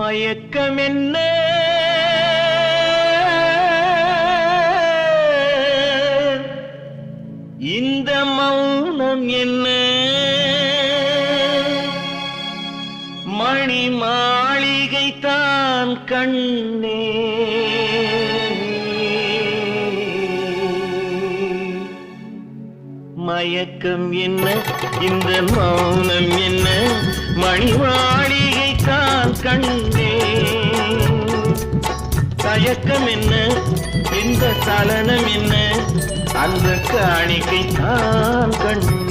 மயக்கம் என்ன? இந்த மௌனம் என்ன? மணி மாளிகை தான் கண்ணே. மயக்கம் என்ன? இந்த மௌனம் என்ன? மணி தயக்கம் என்ன? இந்த சலனம் என்ன? அந்த காணிக்கை தான் கண்ணே